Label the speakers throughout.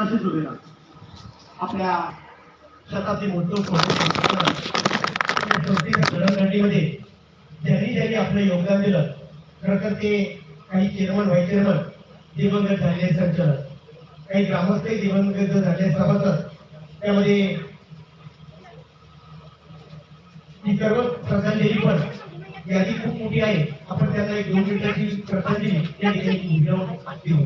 Speaker 1: असेच उभे आपल्या शताब्दी महोत्सव घडणघडणीमध्ये ज्यांनी ज्यांनी आपलं योगदान दिलं खरं तर ते काही चेअरमन व्हाईस चेअरमन दिवंगत झालेले संचालक काही ग्रामस्थही दिवंगत झालेले सभासद त्यामध्ये ही सर्व श्रद्धांजली पण यादी खूप मोठी आहे. आपण त्यांना एक दोन मिनिटाची श्रद्धांजली या ठिकाणी उभं देऊ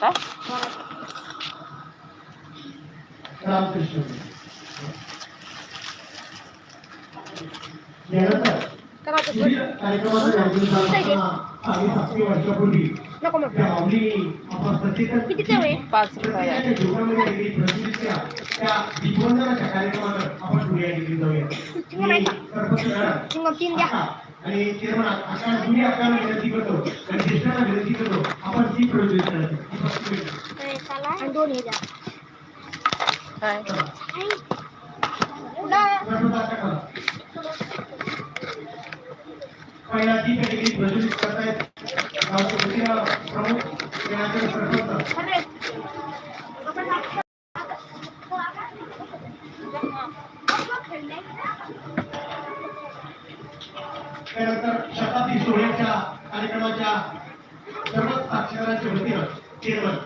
Speaker 2: काय
Speaker 1: रामकृष्ण यानंतर पुढील कार्यक्रमाचं आयोजन करताना आम्ही सातवी वर्षापूर्वी
Speaker 2: नको मग
Speaker 1: त्या माऊली आपण प्रत्येकच
Speaker 2: कितीचा वेळ पाच रुपया
Speaker 1: प्रत्येकाच्या जीवनामध्ये वेगळी प्रसिद्धीच्या त्या दिग्बंधनाच्या कार्यक्रमावर आपण पुढे या ठिकाणी जाऊया मी सरपंच मॅडम
Speaker 2: चिंगम तीन द्या
Speaker 1: आका आणि चेअरमन आका जुनी आपल्याला विनंती करतो आणि ज्येष्ठांना विनंती करतो आपण ती प्रयोजन करायची ती फक्त वेळ.
Speaker 2: आणि दोन हे द्या काय
Speaker 1: चला. सरपंच आका करा. पहिला ती कॅटेगरी प्रज्वलित करतायत. गावचे मुख्य प्रमुख केळाचे सरपंच त्यानंतर शताब्दी सोहळ्याच्या कार्यक्रमाच्या सर्व साक्षीदारांच्या वतीनं चेअरमन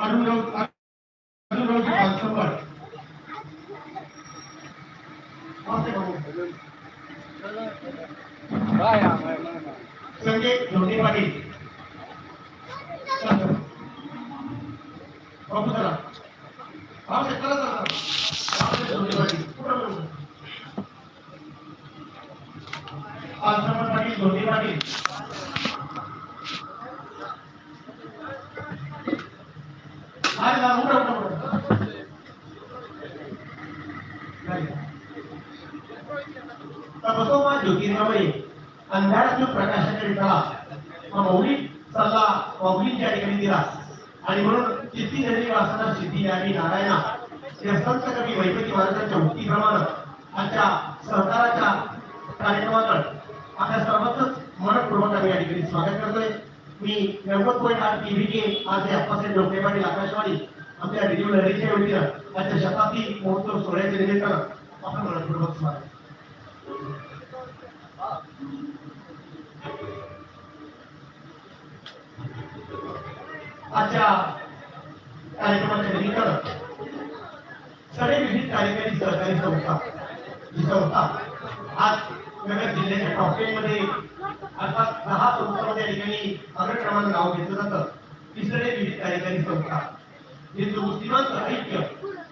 Speaker 1: अरुणराव बापू चला हा चला पाटील पाटील धोंडे पाटील आहे ना उठा उठा उठा नाही. तपसोमा ज्योतिर्गमय अंधारातून प्रकाशाकडे चला हा मौलिक सल्ला मौलिक या ठिकाणी दिला आणि म्हणून चित्ती नदी वासना सिद्धी आणि नारायणा या संत कवी वैपती महाराजांच्या उक्तीप्रमाणे आजच्या सहकाराच्या कार्यक्रमाकडे आपल्या सर्वांचंच मनपूर्वक आम्ही या ठिकाणी स्वागत करतोय. मी नव्वद पॉईंट आठ टीव्ही के आज हे अप्पासाहेब डोके पाटील आकाशवाणी आमच्या रेडिओ लढीच्या वतीनं आजच्या शताब्दी महोत्सव सोहळ्याच्या निमित्तानं आपण मनपूर्वक स्वागत. आजच्या कार्यक्रमाच्या निमित्तानं सगळे विविध कार्यकारी सहकारी संस्था ही संस्था आज नगर जिल्ह्याच्या टॉपमध्ये अर्थात दहा संस्थांमध्ये ठिकाणी अग्रक्रमानं नाव घेतलं जातं तिसरे विविध कार्यकारी संस्था हिंदू मुस्लिमांचं साहित्य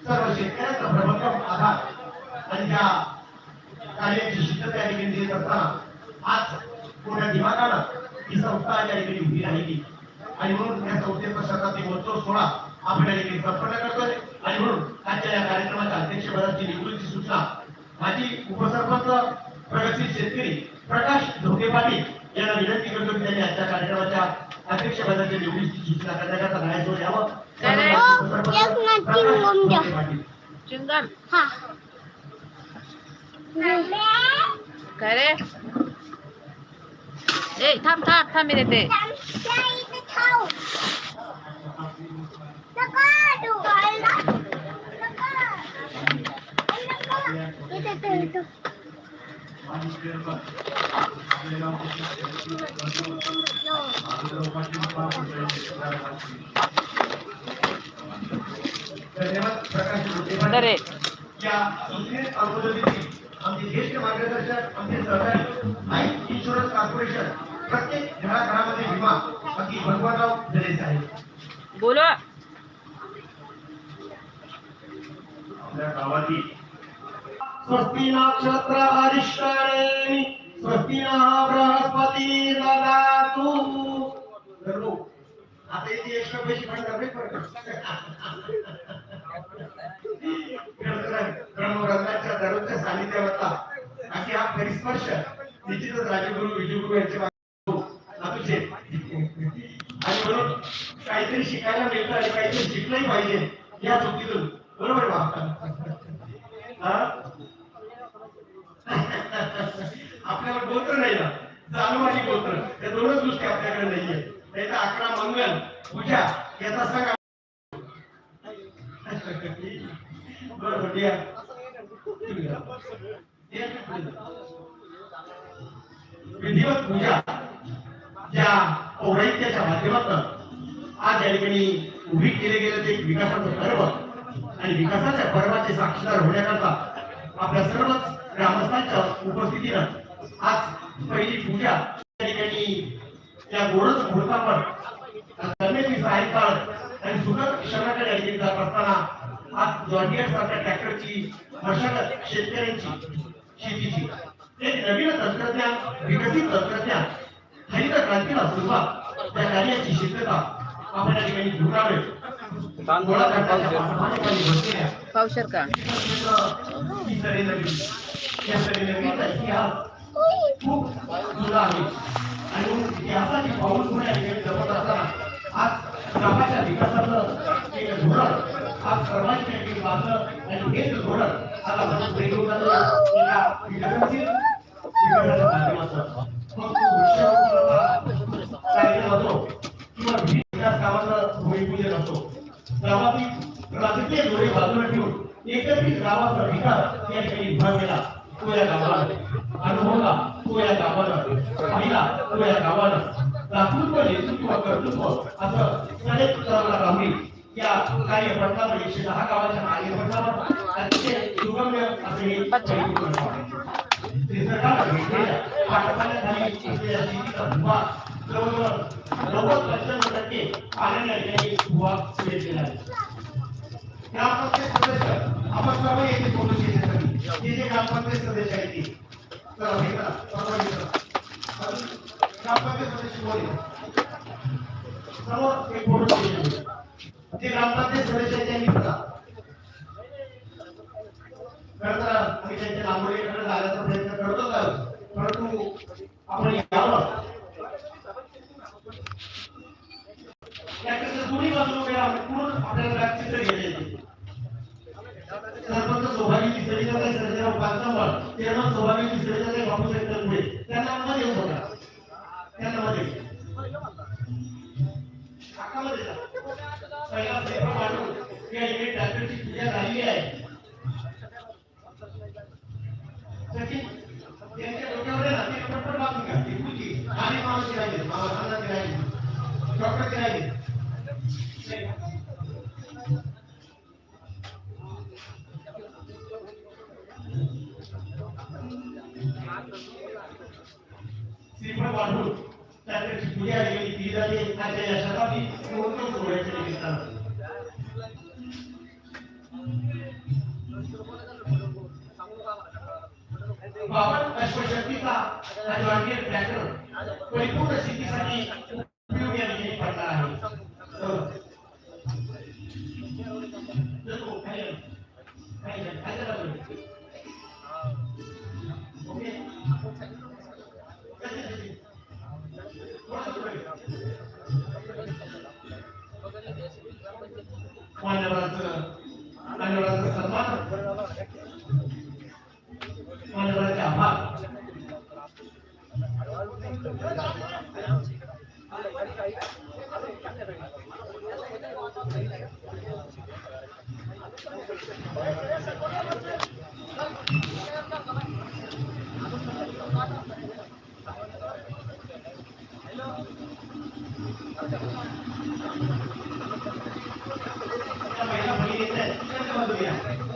Speaker 1: सर्व शेतकऱ्यांचा प्रभक्कम आधार आणि त्या कार्याची शिस्त त्या ठिकाणी देत असताना आज मोठ्या दिमागानं ही संस्था या ठिकाणी उभी राहिली आणि म्हणून या संस्थेचा शताब्दी महोत्सव सोहळा. आपण ठिकाणी संपन्न करतोय. आणि म्हणून आजच्या या कार्यक्रमाच्या अध्यक्षपदाची निवडीची सूचना माजी उपसरपंच प्रगतशील शेतकरी प्रकाश धोके पाटील यांना विनंती करतो की त्यांनी आजच्या कार्यक्रमाच्या अध्यक्षपदाच्या निवडीची सूचना करण्याकरता बाहेर यावं.
Speaker 3: हा
Speaker 2: ए थांब थांब थांब मी देते. बोला
Speaker 1: या आमचे ज्येष्ठ मार्गदर्शक आमचे सहकारी लाईफ इन्शुरन्स कॉर्पोरेशन प्रत्येक घराघरामध्ये विमा अगदी भगवानराव आपल्या गावातील. स्वस्ती नक्षत्र अरिष्टाने स्वस्ती नः बृहस्पती ददातु धर्मो आता इथे एक्स्ट्रा पैसे म्हणतात दररोजच्या सानिध्यात होता अशी हा परिस्पर्श निश्चितच राजगुरु विजयगुरु यांचे मार्ग आणि म्हणून काहीतरी शिकायला मिळतं आणि काहीतरी शिकलंही पाहिजे या चुकीतून बरोबर बा? आपल्याला गोत्र नाही ना. जाणू आणि गोत्र. या दोनच गोष्टी आपल्याकडे नाहीये. नाही तर अकरा मंगल पूजा याचा सांगा बरोबर या. विधिवत पूजा या पौराणिकाच्या माध्यमातून आज या ठिकाणी उभी केले गेले ते विकासाचं पर्व. आणि विकासाच्या पर्वाचे साक्षीदार होण्याकरता आपल्या सर्वच ग्रामस्थांच्या उपस्थितीनं आज पहिली पूजा या ठिकाणी या गोरज मुहूर्तावर जमेची सायंकाळ आणि सुखद शहराकडे या ठिकाणी जात असताना आज जॉनियर सारख्या ट्रॅक्टरची मशागत शेतकऱ्यांची शेतीची. एक नवीन तंत्रज्ञान विकसित तंत्रज्ञान हरित क्रांतीला सुरुवात त्या कार्याची शिस्तता आपण या ठिकाणी झुकावे बसलेल्या
Speaker 2: पावशर का
Speaker 1: ही सरी नदी या सरी नदीचा इतिहास खूप जुना आहे आणि म्हणून इतिहासाची पाऊल पुढे या ठिकाणी जपत असताना आज गावाच्या विकासाचं एक धोरण आज सर्वांची या ठिकाणी बाजू आणि हेच धोरण आज आपण पुढे घेऊन जातो एका विकसनशील विकासाच्या माध्यमातून मग तो वृक्षारोपणाचा कार्यक्रम असो किंवा विविध विकास कामाचा भूमिपूजन असो गावातील राजकीय जोडे बाजूला ठेवून एकत्रित गावाचा विकास या ठिकाणी विभागलेला तो या गावाला अनुभवला तो या गावानं पाहिला तो या गावानं दातृत्व नेतृत्व कर्तृत्व असं सडेत उतरवला राहुल या कार्यपथावर एकशे दहा गावाच्या कार्यपथावर अतिशय सुगम्य असे हे निसर्गाला भेटलेल्या पाठपाण्याखाली असलेल्या शेतीचा धुवा जवळजवळ नव्वद पंच्याण्णव टक्के पाण्याने या धुवा वेचलेला आहे. ग्रामपंचायत सदस्य आपण सर्व येथे शेतीसाठी जे जे ग्रामपंचायत सदस्य आहेत ते. ग्रामपंचायत सदस्य कोण समोर एक फोटो ते ग्रामपंचायत सदस्य आहेत खरं तर आम्ही त्यांच्या लांबोळीकडे जाण्याचा प्रयत्न करतो का परंतु आपण यावं त्याच्यात दोन्ही बाजूला उभे राहून पूर्ण आपल्याला बॅग चित्र घ्यायला येते सरपंच सौभाग्य सरिता काही सर्जना उपासनावर चेअरमन सौभाग्य सरिता काही बापू साहेब पुढे त्यांना मध्ये येऊ बघा त्यांना मध्ये काकामध्ये या पूजा झालेली आहे त्यांच्या डोक्यावर आहे ना ते आणि माणूस राहिले मामा राहिले डॉक्टर राहिले केली ती जाते आजच्या या शताब्दी महोत्सव सोहळ्याच्या निमित्तानं बावन अश्वशक्तीचा हा मान्यवरांचा सन्मान मान्यवरांचे आभार त्या महिला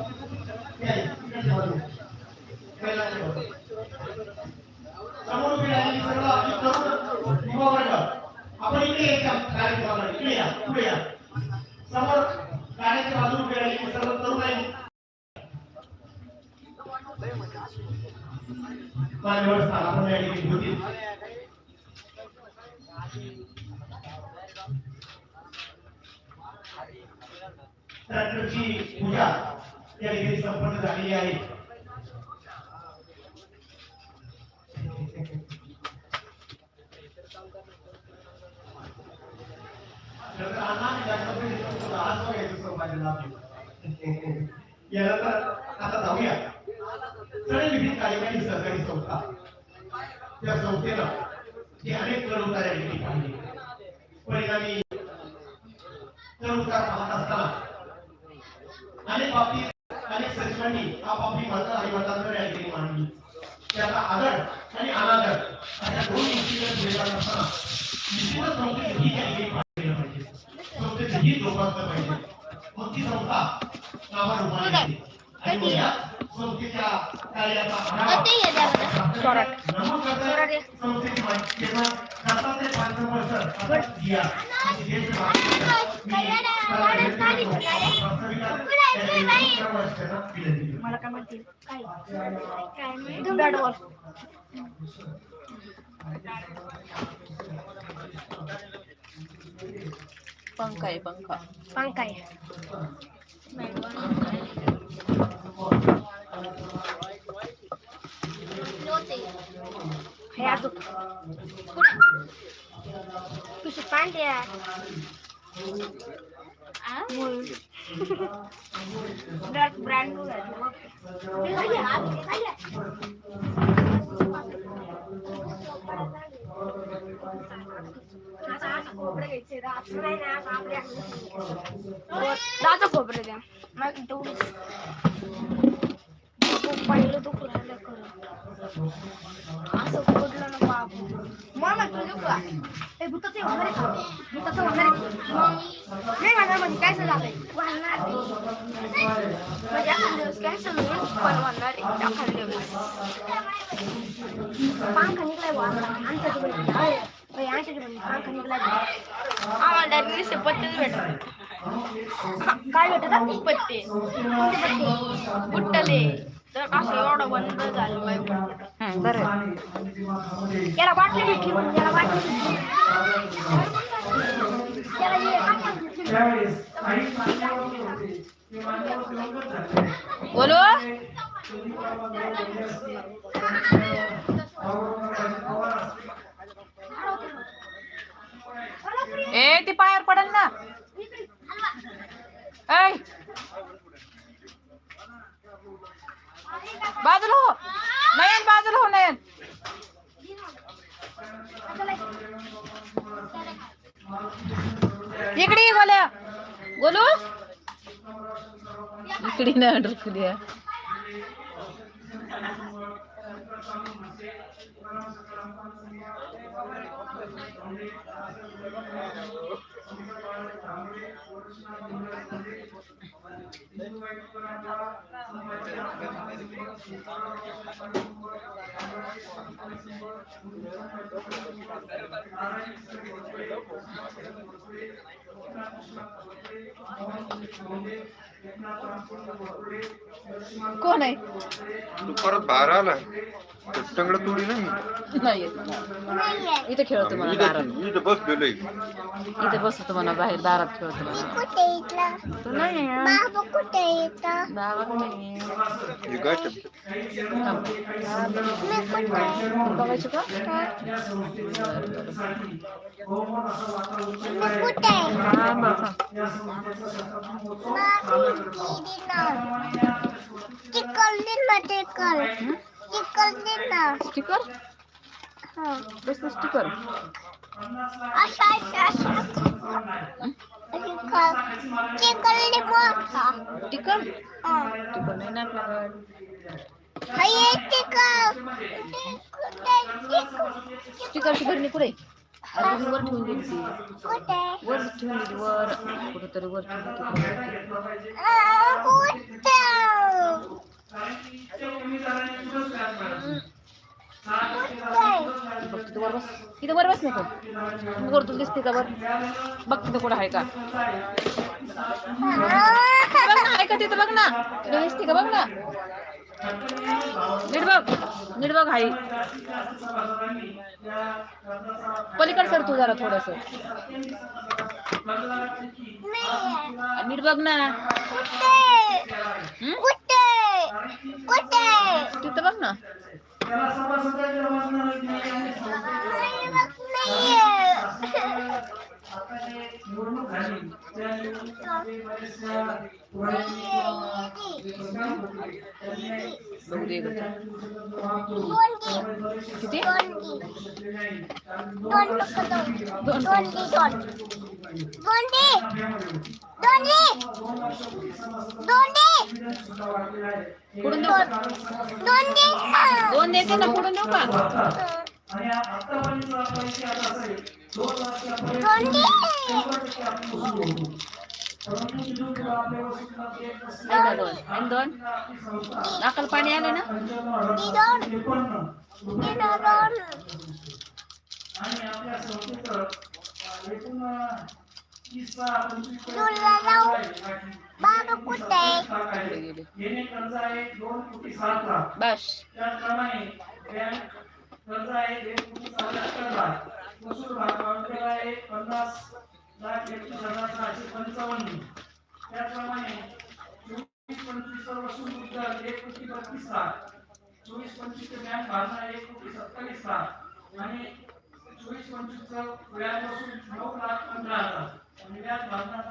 Speaker 1: समोर उभी सर्व आपली तरुण युवा आपण इकडे यायच्या कार्यक्रमाला इकडे या पुढे या समोर गाड्याच्या बाजूला उभी राहिलेली सर्व तरुण मान्यवर स्थान या ठिकाणी होतील ट्रॅक्टरची पूजा त्या संपन्न झालेली आहे. याला तर आता जाऊया. चढ विविध कार्यकारी सहकारी संस्था त्या संस्थेनं जे अनेक चढउतार या ठिकाणी पाहिले. परिणामी चढउतार पाहत असताना अनेक बाबतीत अनेक सचिवांनी आपापली मतं आणि मतांतर या ठिकाणी मांडली. त्याचा आदर आणि अनादर अशा दोन गोष्टींवर जुळलेला असताना निश्चितच संस्थेचं हित या ठिकाणी पाहिलं पाहिजे. संस्थेचं हित जोपासलं पाहिजे. मग ती संस्था नावारूपाने मला
Speaker 3: काय म्हणतील काय काय
Speaker 2: पंखा आहे पंखा
Speaker 3: पंखा आहे हे अजून कुठं तुझी पांढऱ्या brand Dá-te a cobra, né? Mas. नाही माझ्या मध्ये काय झालंय वाहणार म्हणजे दिवस कॅन्सल पण वाहणार आहे एखाद दिवस पंखा निघलाय वाहणार. आमच्या तिकडे आमच्या आम्हाला पत्तेच भेटत. काय भेटत पत्ते पत्ते बुट्टले. तर असं एवढं बंद झालं पाहिजे
Speaker 2: हम्म, बरं आहे.
Speaker 3: याला बाटली भेटली पण याला बाटली भेटली. त्याला हे काय
Speaker 2: बोलू? ए ती पायावर पडल ना. ऐ बाजूला हो। नयन बाजूला हो नयन। इकडे ये बोल्या बोलू इकडे नाही ढुकली आहे. कोण आहे?
Speaker 4: तू परत बाहेर आला. टंगड तोडी ना मी
Speaker 2: नाही? येत. इथे खेळतो मला दारात
Speaker 4: इथं इथं बसलेलो.
Speaker 2: इथे बसतो म्हणा बाहेर दारात खेळतो मला
Speaker 3: कुठे इथलं?
Speaker 2: तू नाही.
Speaker 3: बाबा कुठे इथं?
Speaker 2: बाबा नाही आहे.
Speaker 4: हे काय शब्द?
Speaker 2: थांब.
Speaker 3: मी कुठे
Speaker 2: बघायचं का?
Speaker 3: मी कुठे
Speaker 2: हा बघा
Speaker 3: चिकन दिन ना चिकन चिकन दिन ना.
Speaker 2: स्टिकर?
Speaker 3: हा.
Speaker 2: कसलं स्टिकर.
Speaker 3: अशा अशा अशा. चिकन ने मोठा
Speaker 2: टिकर
Speaker 3: हा.
Speaker 2: टिकर नाही ना आपल्याकडे
Speaker 3: कुठे चिकन
Speaker 2: स्टिकरची भरणी कुठे अजून वर ठेवून दिली ती.
Speaker 3: कुठे?
Speaker 2: वर ठेवून दिली वर. कुठेतरी वर ठेवून दिली तिथं वर बस नको वर तू दिसते का वर? बघ तिथं कुठं आहे का? बघ ना आहे का तिथं बघ ना. दिसते का बघ ना? नीट बघ. नीट बघ आई. पलीकड सर तू जरा थोडस. नीट बघ ना.
Speaker 3: कुठे
Speaker 2: हं?
Speaker 3: कुठे कुठे
Speaker 2: तिथं बघ ना
Speaker 3: नाही बघ नाहीये
Speaker 5: दोन दोन दोन दोन दोन दोन दोन दोन
Speaker 6: दोन देते ना पुढून देऊ
Speaker 2: आणि आतापर्यंत वापरायची आता असं दोन
Speaker 5: दोन
Speaker 2: शंभर टक्के आपण वसूल होतो. परंतु तिथून आपल्या
Speaker 6: दोन नाकाला पाणी आले ना
Speaker 2: त्रेपन्न आणि आपल्या संस्थेचं एकूण आहे. येणे कर्ज आहे दोन कोटी सात लाख
Speaker 6: बस
Speaker 2: त्याचप्रमाणे बँक आहे पन्नास लाख एकतीस हजार सहाशे पंचावन्न. त्याचप्रमाणे चोवीस पंचवीस वसूल मुद्दल एक कोटी बत्तीस लाख. चोवीस पंचवीस बँक भरणा एक कोटी सत्तावीस लाख. आणि चोवीस पंचवीस व्याज वसूल नऊ लाख पंधरा हजार. आणि व्याज भरणा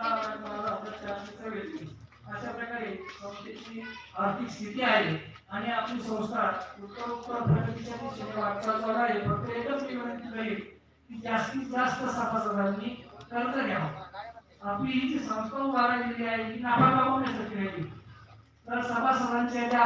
Speaker 2: चारशे चव्वेचाळीस अशा प्रकारे संस्थेची आर्थिक स्थिती आहे. आणि आपली संस्था उत्तर उत्तर प्रगतीच्या दिशेने वाटचाल चालू आहे. फक्त एकच विनंती करेन जास्तीत जास्त सभासदांनी कर्ज घ्यावं. आपली ही जी संस्था उभारलेली आहे ही नावाबाबण्यासाठी राहिली तर सभासदांच्या ज्या